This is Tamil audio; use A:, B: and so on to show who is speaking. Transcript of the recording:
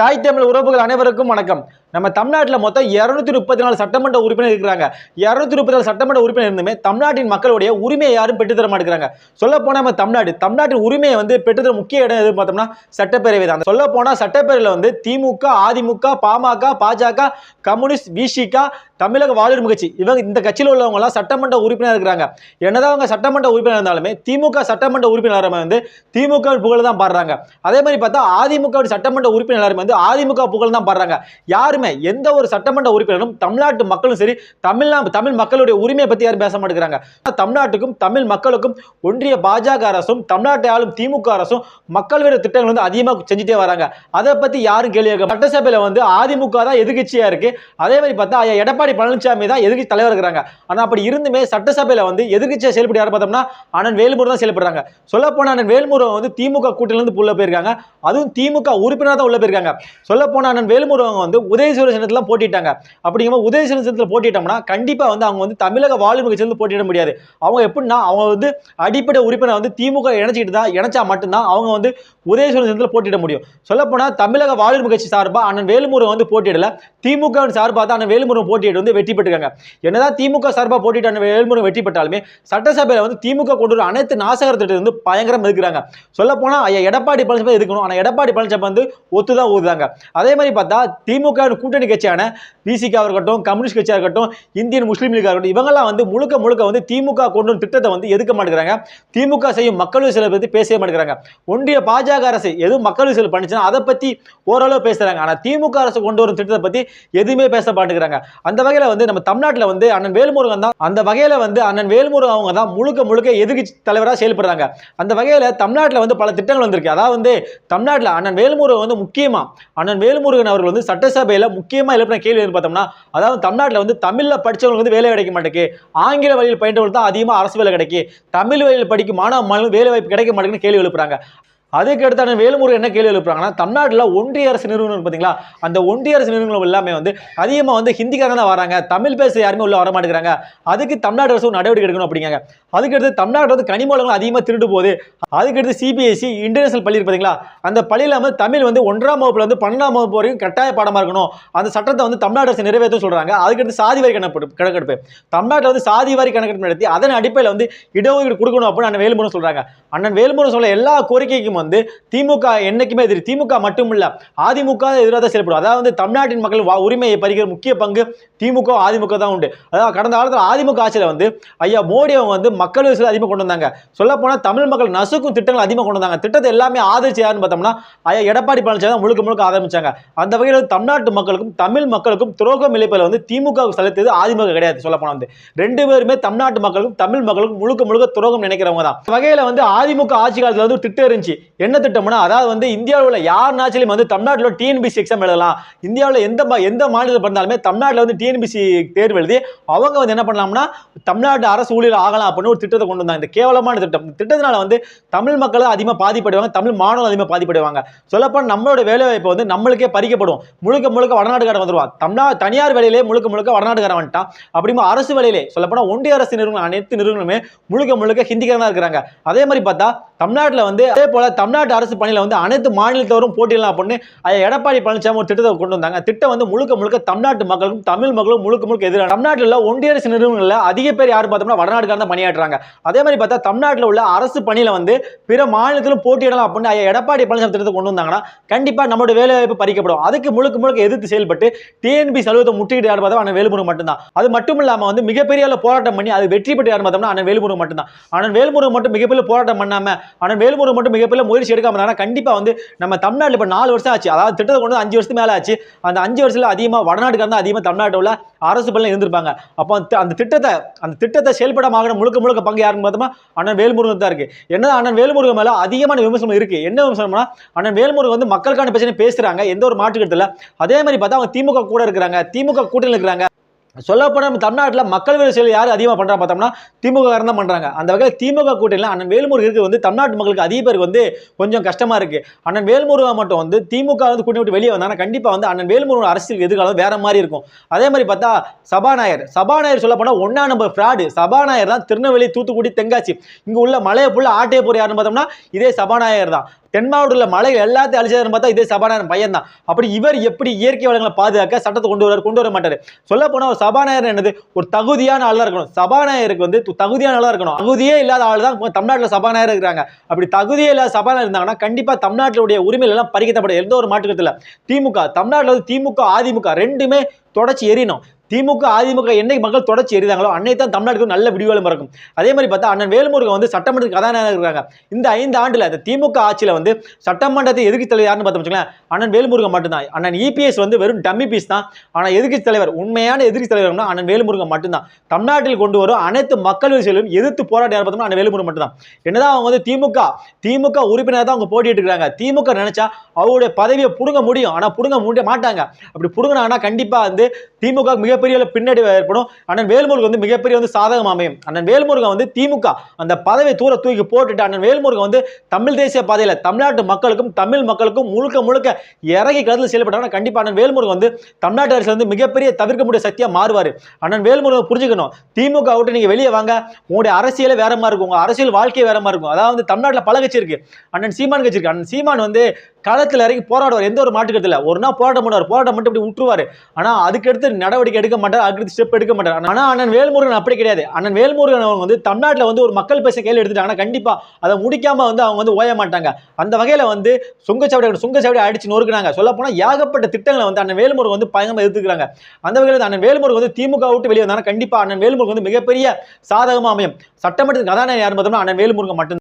A: தாய் தமிழ் உறவுகள் அனைவருக்கும் வணக்கம். நம்ம தமிழ்நாட்டில் மொத்தம் இரநூத்தி முப்பத்தி நாலு சட்டமன்ற உறுப்பினர் இருக்கிறாங்க. இரநூத்தி முப்பத்தி நாலு சட்டமன்ற உறுப்பினர் இருந்துமே தமிழ்நாட்டின் மக்களுடைய உரிமையை யாரும் பெற்றுத்தர மாட்டேங்கிறாங்க. சொல்ல போனால் நம்ம தமிழ்நாடு தமிழ்நாட்டின் உரிமையை வந்து பெற்றுத்தர முக்கிய இடம் எது பார்த்தோம்னா சட்டப்பேரவை தான். சொல்ல போனால் சட்டப்பேரவையில் வந்து திமுக அதிமுக பாமக பாஜக கம்யூனிஸ்ட் விசிகா தமிழக வாழ்வு கட்சி இவங்க இந்த கட்சியில் உள்ளவங்கள்லாம் சட்டமன்ற உறுப்பினர் இருக்கிறாங்க. என்னதான் அவங்க சட்டமன்ற உறுப்பினர் இருந்தாலுமே திமுக சட்டமன்ற உறுப்பினர் வந்து திமுக புகழ் தான் பாடுறாங்க. அதே மாதிரி பார்த்தா அதிமுக சட்டமன்ற உறுப்பினர் வந்து அதிமுக புகழ் தான் பாடுறாங்க. யாருமே எந்த ஒரு சட்டமன்ற உறுப்பினரும் தமிழ்நாட்டு மக்களும் சரி தமிழ்நா தமிழ் மக்களுடைய உரிமையை பற்றி யாரும் பேச மாட்டேங்கிறாங்க. தமிழ்நாட்டுக்கும் தமிழ் மக்களுக்கும் ஒன்றிய பாஜக அரசும் தமிழ்நாட்டை ஆளும் திமுக அரசும் மக்கள் விரோத திட்டங்கள் வந்து அதிகமாக செஞ்சுட்டே வராங்க. அதை பத்தி யாரும் கேள்வி கேட்க சட்டசபையில் வந்து அதிமுக தான் எதிர்கட்சியாக இருக்கு. அதே மாதிரி பார்த்தா ஐயா எடப்பாடி பழனிசாமி தான் எதிர்கட்சி தலைவர் இருக்கிறாங்க. ஆனால் அப்படி இருந்துமே சட்டசபையில் வந்து எதிர்கட்சியாக செயல்பட்டு யார் பார்த்தோம்னா அண்ணன் வேல்முரு தான் செயல்படுறாங்க. சொல்ல அண்ணன் வேல்முரு வந்து திமுக கூட்டிலிருந்து உள்ள போயிருக்காங்க. அதுவும் திமுக உறுப்பினர் தான் உள்ள போயிருக்காங்க. சொல்ல அண்ணன் வேல்முரு வந்து உதய உதயசூரிய சின்னத்தில் போட்டிட்டாங்க. அப்படிங்கும்போது உதயசூரிய சின்னத்தில் போட்டிட்டோம்னா கண்டிப்பாக வந்து அவங்க வந்து தமிழக வாழ்வு சேர்ந்து போட்டிட முடியாது. அவங்க எப்படின்னா அவங்க வந்து அடிப்படை உறுப்பினர் வந்து திமுக இணைச்சிட்டு தான் இணைச்சா மட்டும்தான் அவங்க வந்து உதயசூரிய சின்னத்தில் போட்டிட முடியும். சொல்லப்போனால் தமிழக வாழ்வு கட்சி சார்பாக அண்ணன் வேலுமுருகன் வந்து போட்டியிடல. திமுக சார்பாக தான் அண்ணன் வேலுமுருகன் போட்டியிட்டு வந்து வெற்றி பெற்றிருக்காங்க. என்னதான் திமுக சார்பாக போட்டிட்டு அண்ணன் வேலுமுருகன் வெற்றி பெற்றாலுமே சட்டசபையில் வந்து திமுக கொண்டு வர அனைத்து நாசகர திட்டத்தை வந்து பயங்கரம் எதுக்குறாங்க சொல்லப்போனால் ஐயா எடப்பாடி பழனிசாமி எதுக்கணும் ஆனால் எடப்பாடி பழனிசாமி வந்து ஒத்துதான் ஊதுதாங்க அதே மாதிரி பார்த்தா திமுக கூட்டணி கட்சியான பிசிகா இருக்கட்டும் கம்யூனிஸ்ட் கட்சியாக இருக்கட்டும் இந்தியன் முஸ்லீம் லீக் இருக்கட்டும் இவங்கெல்லாம் வந்து முழுக்க முழுக்க வந்து திமுக கொண்டு வரும் திட்டத்தை வந்து எதுக்க மாட்டேங்கிறாங்க. திமுக செய்யும் மக்கள் விசில பற்றி பேசவே மாட்டேங்கிறாங்க. ஒன்றிய பாஜக அரசு எதுவும் மக்கள் விசில் பண்ணிச்சுன்னா அதை பற்றி ஓரளவு பேசுகிறாங்க ஆனால் திமுக அரசு கொண்டு வரும் திட்டத்தை பற்றி எதுவுமே பேச மாட்டேங்கிறாங்க. அந்த வகையில் வந்து நம்ம தமிழ்நாட்டில் வந்து அண்ணன் வேல்முருகன் தான் அந்த வகையில் வந்து அண்ணன் வேல்முருகன் அவங்க தான் முழுக்க முழுக்க எதிர்க்கட்சி தலைவராக செயல்படுறாங்க. அந்த வகையில் தமிழ்நாட்டில் வந்து பல திட்டங்கள் வந்திருக்கு. அதாவது வந்து தமிழ்நாட்டில் அண்ணன் வேல்முருகன் வந்து முக்கியமாக அண்ணன் வேல்முருகன் அவர்கள் வந்து சட்டசபையில் முக்கியமாக எழுப்பின கேள்வி எதுன்னு பார்த்தோம்னா அதாவது தமிழ்நாட்டில் வந்து தமிழில் படிச்சவங்களுக்கு வந்து வேலை கிடைக்க மாட்டேங்குது. ஆங்கில வழியில் பயின்றவங்களுக்கு தான் அதிகமாக அரசு வேலை கிடைக்கும் தமிழ் வழியில் படிக்கும் மாணவ மாணவர்கள் வேலை வாய்ப்பு கிடைக்க மாட்டேங்குன்னு கேள்வி எழுப்புறாங்க. அதுக்கு அடுத்தான வேலுமுருகன் என்ன கேள்வி எழுப்புறாங்கன்னா தமிழ்நாட்டில் ஒன்றிய அரசு நிறுவனம் பார்த்தீங்களா? அந்த ஒன்றிய அரசு நிறுவனம் எல்லாமே வந்து அதிகமாக வந்து ஹிந்திக்காரங்க தான் வராங்க தமிழ் பேச யாருமே உள்ள வர மாட்டேங்கிறாங்க அதுக்கு தமிழ்நாடு அரசு நடவடிக்கை எடுக்கணும் அப்படிங்காங்க அதுக்கு அடுத்து தமிழ்நாடு வந்து கனிமூலங்கள் அதிகமாக திருட்டு போகுது. அதுக்கடுத்து சிபிஎஸ்சி இன்டர்நேஷனல் பள்ளி பார்த்தீங்களா? அந்த பள்ளியில் வந்து தமிழ் வந்து ஒன்றாம் வகுப்புல வந்து பன்னெண்டாம் வகுப்பு வரைக்கும் கட்டாய பாடமாக இருக்கணும். அந்த சட்டத்தை வந்து தமிழ்நாடு அரசு நிறைவேற்ற சொல்கிறாங்க அதுக்கு அடுத்து சாதி வாரி கணக்கு கணக்கெடுப்பு தமிழ்நாட்டில் வந்து சாதி வாரி கணக்கெடுப்பு நடத்தி அதன் அடிப்படையில் வந்து இடஒதுக்கீடு கொடுக்கணும் அப்படின்னு அண்ணன் வேலுமுருகன் சொல்கிறாங்க அண்ணன் வேலுமுருகன் சொல்ல எல்லா கோரிக்கைக்கும் வந்து திமுக என்னைக்குமே எதிரி. திமுக மட்டும் அதிமுக எதிராக தான் செயல்படும். அதாவது வந்து தமிழ்நாட்டின் மக்கள் வா- உரிமையை பறிக்கிற முக்கிய பங்கு திமுக அதிமுக தான் உண்டு. அதாவது கடந்த காலத்தில் அதிமுக ஆட்சியில் வந்து ஐயா மோடி அவங்க வந்து மக்கள் விசில் அதிகமாக கொண்டு வந்தாங்க. சொல்ல போனால் தமிழ் மக்கள் நசுக்கும் திட்டங்கள் அதிகமாக கொண்டு வந்தாங்க. திட்டத்தை எல்லாமே ஆதரிச்சு யாருன்னு பார்த்தோம்னா ஐயா எடப்பாடி பழனிசாமி தான் முழுக்க முழுக்க ஆரம்பிச்சாங்க அந்த வகையில் தமிழ்நாட்டு மக்களுக்கும் தமிழ் மக்களுக்கும் துரோகம் இழைப்பில் வந்து திமுக செலுத்தியது அதிமுக கிடையாது சொல்ல போனால் வந்து. ரெண்டு பேருமே தமிழ்நாட்டு மக்களுக்கும் தமிழ் மக்களுக்கும் முழுக்க முழுக்க துரோகம் நினைக்கிறவங்க தான். வகையில் வந்து அதிமுக ஆட்சி காலத்தில் வந்து ஒரு திட்டம் இருந்துச்சு. என்ன திட்டம்னா அதாவது வந்து இந்தியாவில் உள்ள யார் வந்து தமிழ்நாட்டில் டிஎன்பிசி எக்ஸாம் எழுதலாம். இந்தியாவில் எந்த மா- எந்த மாநிலத்தில் பிறந்தாலுமே தமிழ்நாட்டில் வந்து டிஎன்பிசி தேர்வு எழுதி அவங்க வந்து என்ன பண்ணலாம்னா தமிழ்நாட்டு அரசு ஊழியர் ஆகலாம் அப்படின்னு ஒரு திட்டத்தை கொண்டு வந்தாங்க. இந்த கேவலமான திட்டம். இந்த திட்டத்தினால வந்து தமிழ் மக்கள் அதிகமாக பாதிப்படுவாங்க தமிழ் மாணவர்கள் அதிகமாக பாதிப்படுவாங்க. சொல்லப்போனால் நம்மளோட வேலை வாய்ப்பு வந்து நம்மளுக்கே பறிக்கப்படும். முழுக்க முழுக்க வடநாட்டுக்காரன் வந்துருவான் தமிழ்நா தனியார் வேலையிலே முழுக்க முழுக்க வடநாட்டுக்காரன் வந்துட்டான். அப்படிமா அரசு வேலையிலே சொல்லப்போனால் ஒன்றிய அரசு நிறுவனம் அனைத்து நிறுவனமே முழுக்க முழுக்க ஹிந்திக்காரனாக இருக்கிறாங்க. அதே மாதிரி பார்த்தா தமிழ்நாட்டில் வந்து அதே போல தமிழ்நாட்டு அரசு பணியில் வந்து அனைத்து மாநிலத்தவரும் போட்டியிடலாம் அப்படின்னு ஐயா எடப்பாடி பழனிசாமி ஒரு திட்டத்தை கொண்டு வந்தாங்க. திட்டம் வந்து முழுக்க முழுக்க தமிழ்நாட்டு மக்களுக்கும் தமிழ் மக்களும் முழுக்க முழுக்க எதிராக தமிழ்நாட்டில் உள்ள ஒன்றிய அரசு நிறுவனங்களில் அதிக பேர் யார் பார்த்தோம்னா வடநாட்டுக்காரன் தான் பணியாற்றுறாங்க. அதே மாதிரி பார்த்தா தமிழ்நாட்டில் உள்ள அரசு பணியில் வந்து பிற மாநிலத்திலும் போட்டியிடலாம் அப்படின்னு ஐயா எடப்பாடி பழனிசாமி திட்டத்தை கொண்டு வந்தாங்கன்னா கண்டிப்பாக நம்மளோட வேலை வாய்ப்பு பறிக்கப்படும். அதுக்கு முழுக்க முழுக்க எதிர்த்து செயல்பட்டு டிஎன்பி சலுகத்தை முற்றுகிட்டு யார் பார்த்தா அண்ணன் வேலுமுருகன் மட்டும்தான். அது மட்டும் இல்லாமல் வந்து மிகப்பெரிய போராட்டம் பண்ணி அது வெற்றி பெற்று யார் பார்த்தோம்னா அண்ணன் வேலுமுருகன் மட்டும்தான். அண்ணன் வேலுமுருகன் மட்டும் மிகப்பெரிய போராட்டம் பண்ணாம அண்ணன் வேலுமுருகன் மட்டும் மிகப்பெரிய முயற்சி எடுக்காம இருந்தாங்கன்னா கண்டிப்பா வந்து நம்ம தமிழ்நாட்டில் இப்போ நாலு வருஷம் ஆச்சு. அதாவது திட்டத்தை கொண்டு வந்து அஞ்சு வருஷத்துக்கு மேலே ஆச்சு. அந்த அஞ்சு வருஷத்தில் அதிகமாக வடநாட்டுக்காரன் தான் அதிகமாக தமிழ்நாட்டில் உள்ள அரசு பள்ளியில் இருந்திருப்பாங்க. அப்போ அந்த திட்டத்தை அந்த திட்டத்தை செயல்படமாக முழுக்க முழுக்க பங்கு யாருன்னு பார்த்தோம்னா அண்ணன் வேல்முருகன் தான் இருக்கு. என்ன அண்ணன் வேல்முருகன் மேலே அதிகமான விமர்சனம் இருக்கு. என்ன விமர்சனம்னா அண்ணன் வேல்முருகன் வந்து மக்களுக்கான பிரச்சனை பேசுறாங்க. எந்த ஒரு மாற்றுக்கிறது இல்லை. அதே மாதிரி பார்த்தா அவங்க திமுக கூட இருக்கிறாங்க. திமுக கூட்டணியில் இருக்கிறாங்க. சொல்லப்போனால் நம்ம தமிழ்நாட்டில் மக்கள் விரோத செயல் யார் அதிகமாக பண்ணுறா பார்த்தோம்னா திமுக தான் பண்ணுறாங்க அந்த வகையில் திமுக கூட்டணியில் அண்ணன் வேல்முருகன் இருக்கு வந்து தமிழ்நாட்டு மக்களுக்கு அதிக பேருக்கு வந்து கொஞ்சம் கஷ்டமாக இருக்குது அண்ணன் வேல்முருகன் மட்டும் வந்து திமுக வந்து கூட்டணி விட்டு வெளியே வந்தாங்கன்னா கண்டிப்பாக வந்து அண்ணன் வேல்முருகன் அரசியல் எதிர்காலம் வேறு மாதிரி இருக்கும். அதே மாதிரி பார்த்தா சபாநாயகர். சபாநாயகர் சொல்லப்போனால் ஒன்றா நம்பர் ஃப்ராடு சபாநாயகர் தான் திருநெல்வேலி தூத்துக்குடி தென்காசி. இங்கே உள்ள மலையை புள்ள ஆட்டையை போகிற யாருன்னு பார்த்தோம்னா இதே சபாநாயகர் தான். தென் மாவட்டத்தில் மழை எல்லாத்தையும் அழிச்சதுன்னு பார்த்தா இதே சபாநாயகர் பையன் தான் அப்படி இவர் எப்படி இயற்கை வளங்களை பாதுகாக்க சட்டத்தை கொண்டு வர கொண்டு வர மாட்டார்? சொல்ல போனால் ஒரு சபாநாயகர் என்னது? ஒரு தகுதியான ஆளாக இருக்கணும். சபாநாயகருக்கு வந்து தகுதியான ஆளாக இருக்கணும். தகுதியே இல்லாத ஆள் தான் தமிழ்நாட்டில் சபாநாயகர் இருக்கிறாங்க. அப்படி தகுதியே இல்லாத சபாநாயகர் இருந்தாங்கன்னா கண்டிப்பாக தமிழ்நாட்டிலுடைய உரிமைகள் எல்லாம் பறிக்கப்படும் எந்த ஒரு மாற்றுக்கத்தில் திமுக தமிழ்நாட்டில் வந்து திமுக அதிமுக ரெண்டுமே தொடச்சி எரியணும். திமுக அதிமுக என்னைக்கு மக்கள் தொடர்ச்சி எறிதாங்களோ அன்னைக்கு தான் தமிழ்நாட்டுக்கு நல்ல விடிவாலும் இருக்கும் அதே மாதிரி பார்த்தா அண்ணன் வேலுமுருகன் வந்து சட்டமன்ற கதாநாயகர் இருக்காங்க இந்த ஐந்து ஆண்டில் இந்த திமுக ஆட்சியில் வந்து சட்டமன்றத்தை எதிர்க்கட்சி தலைவர் யாருன்னு பார்த்தோம் வச்சுக்கோங்களேன் அண்ணன் வேலுமுருகன் மட்டும்தான். அண்ணன் இபிஎஸ் வந்து வெறும் டம்மி பீஸ் தான். ஆனால் எதிர்க்கட்சி தலைவர் உண்மையான எதிர்க்கட்சி தலைவர்னா அண்ணன் வேலுமுருகன் மட்டும்தான். தமிழ்நாட்டில் கொண்டு வரும் அனைத்து மக்கள் விஷயங்களும் எதிர்த்து போராட்டம் யார் பார்த்தோம்னா அண்ணன் வேலுமுருகன் மட்டும்தான். என்னதான் அவங்க வந்து திமுக திமுக உறுப்பினர் தான் அவங்க போட்டிட்டு இருக்காங்க திமுக நினைச்சா அவருடைய பதவியை புடுங்க முடியும். ஆனால் புடுங்க முடிய மாட்டாங்க. அப்படி புடுங்கினாங்கன்னா கண்டிப்பாக வந்து திமுக மிக மிகப்பெரிய பின்னடைவு ஏற்படும். அண்ணன் வேல்முருகன் வந்து மிகப்பெரிய வந்து சாதகம் அமையும். அண்ணன் வேல்முருகன் வந்து திமுக அந்த பதவியை தூர தூக்கி போட்டுட்டு அண்ணன் வேல்முருகன் வந்து தமிழ் தேசிய பாதையில் தமிழ்நாட்டு மக்களுக்கும் தமிழ் மக்களுக்கும் முழுக்க முழுக்க இறங்கி கருத்தில் செயல்பட்டாங்கன்னா கண்டிப்பா அண்ணன் வேல்முருகன் வந்து தமிழ்நாட்டு அரசு வந்து மிகப்பெரிய தவிர்க்க முடிய சக்தியாக மாறுவார். அண்ணன் வேல்முருகன் புரிஞ்சுக்கணும். திமுக விட்டு நீங்க வெளியே வாங்க. உங்களுடைய அரசியலே வேற மாதிரி இருக்கும். உங்க அரசியல் வாழ்க்கையே வேற மாதிரி இருக்கும். அதாவது தமிழ்நாட்டில் பல கட்சி இருக்கு. அண்ணன் சீமான் கட்சி இருக்கு. அண்ணன் சீமான் வந்து களத்தில் இறங்கி போராடுவார். எந்த ஒரு மாற்றுக்கத்தில் ஒரு நாள் போராட்டம் பண்ணுவார். போராட்டம் மட்டும் இப்படி விட்டுருவாரு. ஆனா அதுக்கடுத்து நடவடிக்கை எடுக்க மாட்டார் அடுத்த ஸ்டெப் எடுக்க மாட்டார். ஆனா அண்ணன் வேல்முருகன் அப்படி கிடையாது. அண்ணன் வேல்முருகன் அவங்க வந்து தமிழ்நாட்டில் வந்து ஒரு மக்கள் பேச கையில் எடுத்துட்டாங்கன்னா கண்டிப்பா அதை முடிக்காம வந்து அவங்க வந்து ஓய மாட்டாங்க. அந்த வகையில வந்து சுங்கச்சாவடி சுங்கச்சாவடி அடிச்சு நொறுக்குனாங்க. சொல்ல போனால் ஏகப்பட்ட திட்டங்களை வந்து அண்ணன் வேல்முருகன் வந்து பயங்கரமாக எதிர்த்துக்கிறாங்க. அந்த வகையில் அண்ணன் வேல்முருகன் வந்து திமுக விட்டு வெளியே வந்தாங்கன்னா கண்டிப்பா அண்ணன் வேல்முருகன் வந்து மிகப்பெரிய சாதகமா அமையும். சட்டமன்றத்துக்கு கதாநாயகன் யார் பார்த்தோம்னா அண்ணன் வேல்முருகன் மட்டும்